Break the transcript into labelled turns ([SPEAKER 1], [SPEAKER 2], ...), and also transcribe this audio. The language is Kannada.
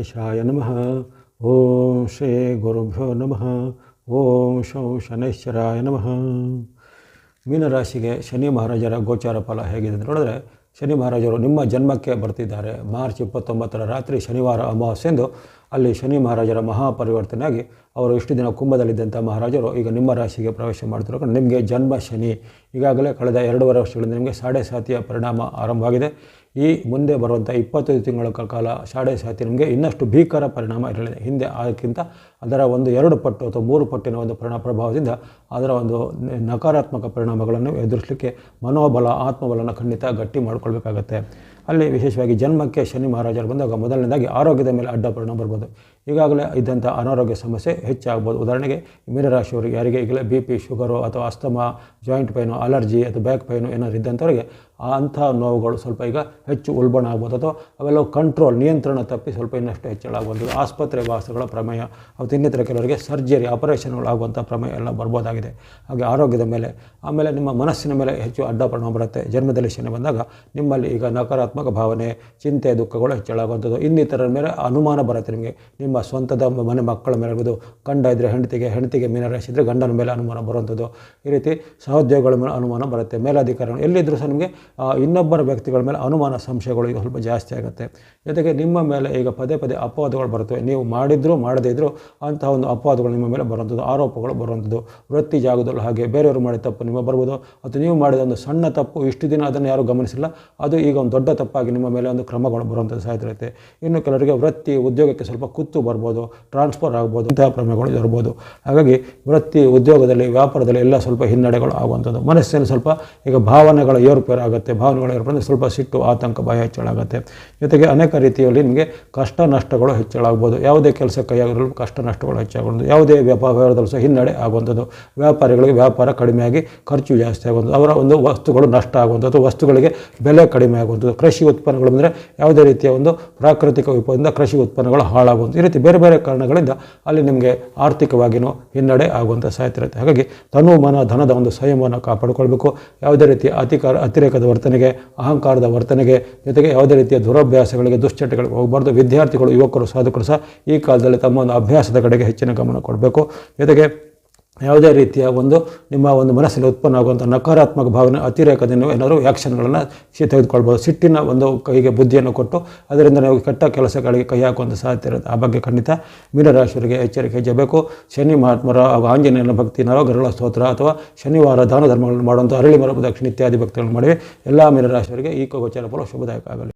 [SPEAKER 1] ಗಣೇಶಾಯ ನಮಃ ಓಂ ಶ್ರೀ ಗುರುಭ್ಯೋ ನಮಃ ಓಂ ಶೌ ಶನೈಶ್ವರಾಯ ನಮಃ ಮೀನರಾಶಿಗೆ ಶನಿ ಮಹಾರಾಜರ ಗೋಚಾರ ಫಲ ಹೇಗಿದೆ ಅಂತ ನೋಡಿದ್ರೆ, ಶನಿ ಮಹಾರಾಜರು ನಿಮ್ಮ ಜನ್ಮಕ್ಕೆ ಬರ್ತಿದ್ದಾರೆ. ಮಾರ್ಚ್ ಇಪ್ಪತ್ತೊಂಬತ್ತರ ರಾತ್ರಿ ಶನಿವಾರ ಅಮಾವಾಸ್ಯೆಂದು ಅಲ್ಲಿ ಶನಿ ಮಹಾರಾಜರ ಮಹಾಪರಿವರ್ತನೆಯಾಗಿ ಅವರು ಇಷ್ಟು ದಿನ ಕುಂಭದಲ್ಲಿದ್ದಂಥ ಮಹಾರಾಜರು ಈಗ ನಿಮ್ಮ ರಾಶಿಗೆ ಪ್ರವೇಶ ಮಾಡ್ತಿರೋ ನಿಮಗೆ ಜನ್ಮ ಶನಿ. ಈಗಾಗಲೇ ಕಳೆದ ಎರಡೂವರೆ ವರ್ಷಗಳಿಂದ ನಿಮಗೆ ಸಾಡೆ ಸಾತಿಯ ಪರಿಣಾಮ ಆರಂಭವಾಗಿದೆ. ಈ ಮುಂದೆ ಬರುವಂಥ ಇಪ್ಪತ್ತೈದು ತಿಂಗಳ ಕಾಲ ಶಾಡೆ ಸಾತಿ ನಮಗೆ ಇನ್ನಷ್ಟು ಭೀಕರ ಪರಿಣಾಮ ಇರಲಿದೆ. ಹಿಂದೆ ಅದಕ್ಕಿಂತ ಅದರ ಒಂದು ಎರಡು ಪಟ್ಟು ಅಥವಾ ಮೂರು ಪಟ್ಟಿನ ಒಂದು ಪರಿಣಾಮ ಪ್ರಭಾವದಿಂದ ಅದರ ಒಂದು ನಕಾರಾತ್ಮಕ ಪರಿಣಾಮಗಳನ್ನು ಎದುರಿಸಲಿಕ್ಕೆ ಮನೋಬಲ, ಆತ್ಮಬಲನ ಖಂಡಿತ ಗಟ್ಟಿ ಮಾಡಿಕೊಳ್ಬೇಕಾಗತ್ತೆ. ಅಲ್ಲಿ ವಿಶೇಷವಾಗಿ ಜನ್ಮಕ್ಕೆ ಶನಿ ಮಹಾರಾಜರು ಬಂದಾಗ ಮೊದಲನೇದಾಗಿ ಆರೋಗ್ಯದ ಮೇಲೆ ಅಡ್ಡ ಪರಿಣಾಮ ಬರ್ಬೋದು. ಈಗಾಗಲೇ ಇದ್ದಂಥ ಅನಾರೋಗ್ಯ ಸಮಸ್ಯೆ ಹೆಚ್ಚಾಗ್ಬೋದು. ಉದಾಹರಣೆಗೆ ಮೀನರಾಶಿಯವರಿಗೆ ಯಾರಿಗೆ ಈಗಲೇ ಬಿ ಪಿ ಶುಗರು ಅಥವಾ ಅಸ್ತಮಾ ಜಾಯಿಂಟ್ ಪೈನು ಅಲರ್ಜಿ ಅಥವಾ ಬ್ಯಾಕ್ ಪೈನು ಏನಾದ್ರು ಇದ್ದಂಥವ್ರಿಗೆ ಅಂಥ ನೋವುಗಳು ಸ್ವಲ್ಪ ಈಗ ಹೆಚ್ಚು ಉಲ್ಬಣ ಆಗ್ಬೋದು. ಅಥವಾ ಅವೆಲ್ಲ ಕಂಟ್ರೋಲ್ ನಿಯಂತ್ರಣ ತಪ್ಪಿ ಸ್ವಲ್ಪ ಇನ್ನಷ್ಟು ಹೆಚ್ಚಳ ಆಗ್ಬೋದು ಆಸ್ಪತ್ರೆ ವಾಸಗಳ ಪ್ರಮೇಯ ಮತ್ತು ಇನ್ನಿತರ ಕೆಲವರಿಗೆ ಸರ್ಜರಿ ಆಪರೇಷನ್ಗಳು ಆಗುವಂಥ ಪ್ರಮೇಯ ಎಲ್ಲ ಬರ್ಬೋದಾಗಿದೆ. ಹಾಗೆ ಆರೋಗ್ಯದ ಮೇಲೆ, ಆಮೇಲೆ ನಿಮ್ಮ ಮನಸ್ಸಿನ ಮೇಲೆ ಹೆಚ್ಚು ಅಡ್ಡ ಪರಿಣಾಮ ಬರುತ್ತೆ. ಜನ್ಮದಲ್ಲಿ ಶನಿ ಬಂದಾಗ ನಿಮ್ಮಲ್ಲಿ ಈಗ ನಕಾರಾತ್ಮಕ ಭಾವನೆ, ಚಿಂತೆ, ದುಃಖಗಳು ಹೆಚ್ಚಳಾಗುವಂಥದ್ದು ಇನ್ನಿತರ ಮೇಲೆ ಅನುಮಾನ ಬರುತ್ತೆ ನಿಮಗೆ. ನಿಮ್ಮ ಸ್ವಂತದ ಮನೆ ಮಕ್ಕಳ ಮೇಲೆ ಇರ್ಬೋದು ಗಂಡ ಇದ್ದರೆ ಹೆಂಡತಿಗೆ ಹೆಂಡತಿಗೆ ಮೀನರಾಶಿ ಗಂಡನ ಮೇಲೆ ಅನುಮಾನ ಬರುವಂಥದ್ದು. ಈ ರೀತಿ ಸಹೋದ್ಯೋಗಗಳ ಮೇಲೆ ಅನುಮಾನ ಬರುತ್ತೆ. ಮೇಲಾಧಿಕಾರಿಗಳು ಎಲ್ಲಿದ್ದರೂ ಸಹ ನಿಮಗೆ ಇನ್ನೊಬ್ಬರ ವ್ಯಕ್ತಿಗಳ ಮೇಲೆ ಅನುಮಾನ, ಸಂಶಯಗಳು ಈಗ ಸ್ವಲ್ಪ ಜಾಸ್ತಿ ಆಗುತ್ತೆ. ಜೊತೆಗೆ ನಿಮ್ಮ ಮೇಲೆ ಈಗ ಪದೇ ಪದೇ ಅಪವಾದಗಳು ಬರುತ್ತವೆ. ನೀವು ಮಾಡಿದ್ರು ಮಾಡದೇ ಇದ್ದರೂ ಅಂತಹ ಒಂದು ಅಪವಾದಗಳು ನಿಮ್ಮ ಮೇಲೆ ಬರುವಂಥದ್ದು, ಆರೋಪಗಳು ಬರುವಂಥದ್ದು. ವೃತ್ತಿ ಜಾಗದಲ್ಲೂ ಹಾಗೆ ಬೇರೆಯವರು ಮಾಡಿದ ತಪ್ಪು ನಿಮ್ಮ ಬರ್ಬೋದು. ಮತ್ತು ನೀವು ಮಾಡಿದ ಒಂದು ಸಣ್ಣ ತಪ್ಪು ಇಷ್ಟು ದಿನ ಅದನ್ನು ಯಾರೂ ಗಮನಿಸಿಲ್ಲ. ಅದು ಈಗ ಒಂದು ದೊಡ್ಡ ತಪ್ಪಾಗಿ ನಿಮ್ಮ ಮೇಲೆ ಒಂದು ಕ್ರಮಗಳು ಬರುವಂಥದ್ದು ಸಾಧ್ಯತೆ ಇನ್ನು ಕೆಲವರಿಗೆ ವೃತ್ತಿ ಉದ್ಯೋಗಕ್ಕೆ ಸ್ವಲ್ಪ ಕುತ್ತು ಬರ್ಬೋದು, ಟ್ರಾನ್ಸ್ಫರ್ ಆಗ್ಬೋದು, ಇಂತಹ ಕ್ರಮಗಳು ಇರ್ಬೋದು ಹಾಗಾಗಿ ವೃತ್ತಿ ಉದ್ಯೋಗದಲ್ಲಿ ವ್ಯಾಪಾರದಲ್ಲಿ ಎಲ್ಲ ಸ್ವಲ್ಪ ಹಿನ್ನಡೆಗಳು ಆಗುವಂಥದ್ದು. ಮನಸ್ಸಿನಲ್ಲಿ ಸ್ವಲ್ಪ ಈಗ ಭಾವನೆಗಳ ಏರುಪೇರು ಭಾವನೆಗಳ ಏರುಪೇರು ಸ್ವಲ್ಪ ಸಿಟ್ಟು, ಆತಂಕ, ಭಯ ಹೆಚ್ಚಳಾಗುತ್ತೆ ಜೊತೆಗೆ ಅನೇಕ ರೀತಿಯಲ್ಲಿ ನಿಮಗೆ ಕಷ್ಟ ನಷ್ಟಗಳು ಹೆಚ್ಚಳಾಗ್ಬೋದು ಯಾವುದೇ ಕೆಲಸ ಕೈಯಾಗಲು ಕಷ್ಟ ನಷ್ಟಗಳು ಹೆಚ್ಚಾಗುವುದು ಯಾವುದೇ ವ್ಯಾಪಾರ ವ್ಯವಹಾರದಲ್ಲಿ ಸಹ ಹಿನ್ನಡೆ ಆಗುವಂಥದ್ದು. ವ್ಯಾಪಾರಿಗಳಿಗೆ ವ್ಯಾಪಾರ ಕಡಿಮೆಯಾಗಿ ಖರ್ಚು ಜಾಸ್ತಿ ಆಗುವಂಥದ್ದು. ಅವರ ಒಂದು ವಸ್ತುಗಳು ನಷ್ಟ ಆಗುವಂಥದ್ದು. ವಸ್ತುಗಳಿಗೆ ಬೆಲೆ ಕಡಿಮೆ ಆಗುವಂಥದ್ದು. ಕೃಷಿ ಉತ್ಪನ್ನಗಳು ಅಂದರೆ ಯಾವುದೇ ರೀತಿಯ ಒಂದು ಪ್ರಾಕೃತಿಕ ವಿಪದಿಂದ ಕೃಷಿ ಉತ್ಪನ್ನಗಳು ಹಾಳಾಗುವಂಥ ಈ ರೀತಿ ಬೇರೆ ಬೇರೆ ಕಾರಣಗಳಿಂದ ಅಲ್ಲಿ ನಿಮಗೆ ಆರ್ಥಿಕವಾಗಿಯೂ ಹಿನ್ನಡೆ ಆಗುವಂಥ ಸಾಧ್ಯತೆ ಹಾಗಾಗಿ ತನು ಮನ ಧನದ ಒಂದು ಸಂಯಮವನ್ನು ಕಾಪಾಡಿಕೊಳ್ಬೇಕು. ಯಾವುದೇ ರೀತಿಯ ಅತಿಕಾರ ಅತಿರೇಕದ ವರ್ತನೆಗೆ, ಅಹಂಕಾರದ ವರ್ತನೆಗೆ, ಜೊತೆಗೆ ಯಾವುದೇ ರೀತಿಯ ದುರಭ್ಯಾಸಗಳಿಗೆ, ದುಶ್ಚಟಗಳಿಗೆ ಹೋಗಬಾರ್ದು. ವಿದ್ಯಾರ್ಥಿಗಳು, ಯುವಕರು, ಸಾಧಕರು ಸಹ ಈ ಕಾಲದಲ್ಲಿ ತಮ್ಮ ಒಂದು ಅಭ್ಯಾಸದ ಕಡೆಗೆ ಹೆಚ್ಚಿನ ಗಮನ ಕೊಡಬೇಕು. ಜೊತೆಗೆ ಯಾವುದೇ ರೀತಿಯ ಒಂದು ನಿಮ್ಮ ಒಂದು ಮನಸ್ಸಲ್ಲಿ ಉತ್ಪನ್ನ ಆಗುವಂಥ ನಕಾರಾತ್ಮಕ ಭಾವನೆ, ಅತಿರೇಕದಿಂದ ಏನಾದರೂ ಆ್ಯಕ್ಷನ್ಗಳನ್ನು ತೆಗೆದುಕೊಳ್ಬೋದು. ಸಿಟ್ಟಿನ ಒಂದು ಕೈಗೆ ಬುದ್ಧಿಯನ್ನು ಕೊಟ್ಟು ಅದರಿಂದ ನಾವು ಕೆಟ್ಟ ಕೆಲಸಗಳಿಗೆ ಕೈ ಹಾಕುವಂಥ ಸಾಧ್ಯ ಇರುತ್ತೆ. ಆ ಬಗ್ಗೆ ಖಂಡಿತ ಮೀನರಾಶಿಯವರಿಗೆ ಎಚ್ಚರಿಕೆ ಹೆಜ್ಜಬೇಕು ಶನಿ ಮಹಾತ್ಮರ ಹಾಗೂ ಆಂಜನೇಯನ ಭಕ್ತಿ ನವಗ್ರಹಗಳ ಸ್ತೋತ್ರ ಅಥವಾ ಶನಿವಾರ ದಾನ ಧರ್ಮಗಳನ್ನು ಮಾಡುವಂಥ ಅರಳಿ ಮರ ದಕ್ಷಿಣ ಇತ್ಯಾದಿ ಭಕ್ತಿಗಳನ್ನು ಮಾಡಿವೆ. ಎಲ್ಲ ಮೀನರಾಶಿಯವರಿಗೆ ಈ ಗೋಚರ ಫಲ ಶುಭದಾಯಕ ಆಗಲಿ.